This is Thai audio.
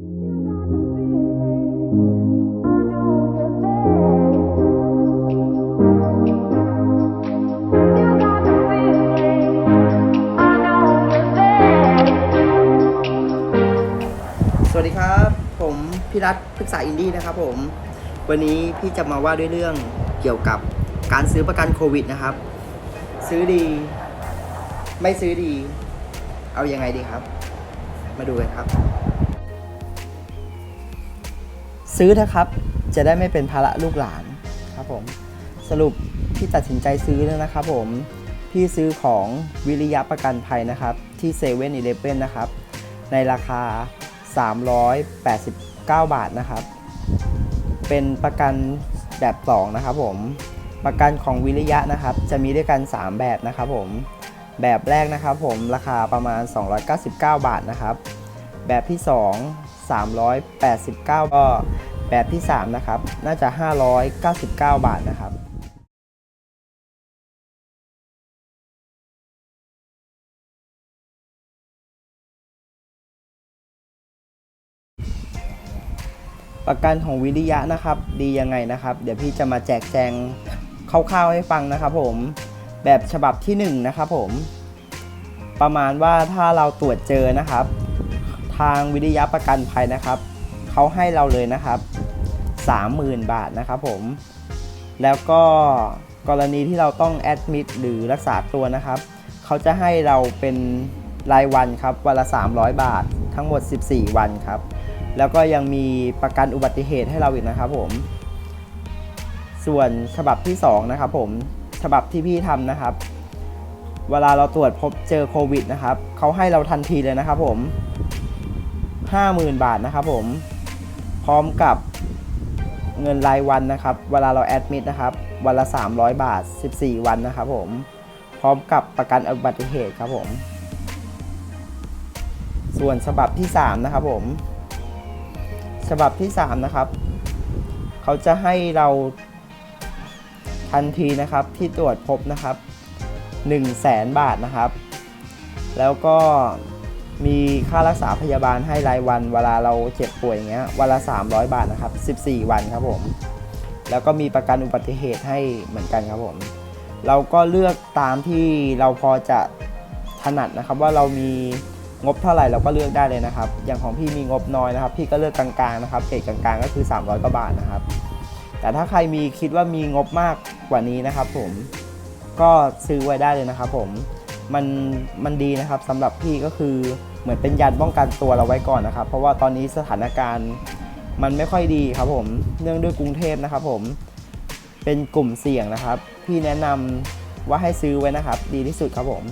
สวัสดีครับ ผมพี่รัฐพฤกษาอินดี้นะครับผม วันนี้พี่จะมาว่าด้วยเรื่องเกี่ยวกับการซื้อประกันโควิดนะครับ ซื้อดี ไม่ซื้อดี เอายังไงดีครับ มาดูกันครับ ซื้อนะครับ จะได้ไม่เป็นภาระลูกหลานครับผมสรุปพี่ตัดสินใจซื้อแล้วนะครับผมพี่ซื้อของวิริยะประกันภัยนะครับ ที่เซเว่นอีเลฟเว่นนะครับ ในราคา 389 บาทนะครับ เป็นประกันแบบ 2 นะครับผมประกันของวิริยะนะครับ จะมีด้วยกัน 3 แบบนะครับผมแบบแรกนะครับผมราคาประมาณ 299 บาทนะครับ แบบที่ 2 389ก็ แบบที่ 3 นะครับ น่าจะ 599 บาทนะครับประกันของวิริยะนะครับ ดียังไงนะครับ เดี๋ยวพี่จะมาแจกแจงคร่าวๆให้ฟังนะครับ ผมแบบฉบับที่1นงนะครับผมประมาณว่าถ้าเราตรวจเจอนะครับ ทางวิริยะประกันภัยนะครับ เขาให้เราเลยนะครับ 30,000 บาทนะครับผม แล้วก็กรณีที่เราต้องแอดมิดหรือรักษาตัวนะครับ เขาจะให้เราเป็นรายวันครับวันละ 300 บาททั้งหมด 14 วันครับ แล้วก็ยังมีประกันอุบัติเหตุให้เราอีกนะครับผม ส่วนฉบับที่ 2 นะครับผมฉบับที่พี่ทำนะครับ เวลาเราตรวจพบเจอโควิดนะครับเขาให้เราทันทีเลยนะครับผม 50,000 บาทนะครับผม พร้อมกับเงินรายวันนะครับ เวลาเราแอดมิดนะครับ วันละ 300 บาท 14 วันนะครับผม พร้อมกับประกันอุบัติเหตุครับผม ส่วนฉบับที่ 3 นะครับผม ฉบับที่ 3 นะครับ เขาจะให้เราทันทีนะครับที่ตรวจพบนะครับ 1 0 0 0 0แสนบาทนะครับ แล้วก็ มีค่ารักษาพยาบาลให้รายวัน เวลาเราเจ็บป่วยอย่างเงี้ยวันละ 300 บาทนะครับ 14 วันครับผม แล้วก็มีประกันอุบัติเหตุให้เหมือนกันครับผม เราก็เลือกตามที่เราพอจะถนัดนะครับ ว่าเรามีงบเท่าไหร่เราก็เลือกได้เลยนะครับ อย่างของพี่มีงบน้อยนะครับ พี่ก็เลือกกลางๆนะครับเกรดกลางๆก็คือ 300กว่าบาทนะครับ แต่ถ้าใครมีคิดว่ามีงบมากกว่านี้นะครับ ผมก็ซื้อไว้ได้เลยนะครับ ผมมันมันดีนะครับสำหรับพี่ก็คือ เหมือนเป็นยันป้องกันตัวเราไว้ก่อนนะครับ เพราะว่าตอนนี้สถานการณ์มันไม่ค่อยดีครับผมเนื่องด้วยกรุงเทพนะครับผมเป็นกลุ่มเสี่ยงนะครับ พี่แนะนำว่าให้ซื้อไว้นะครับ ดีที่สุดครับผม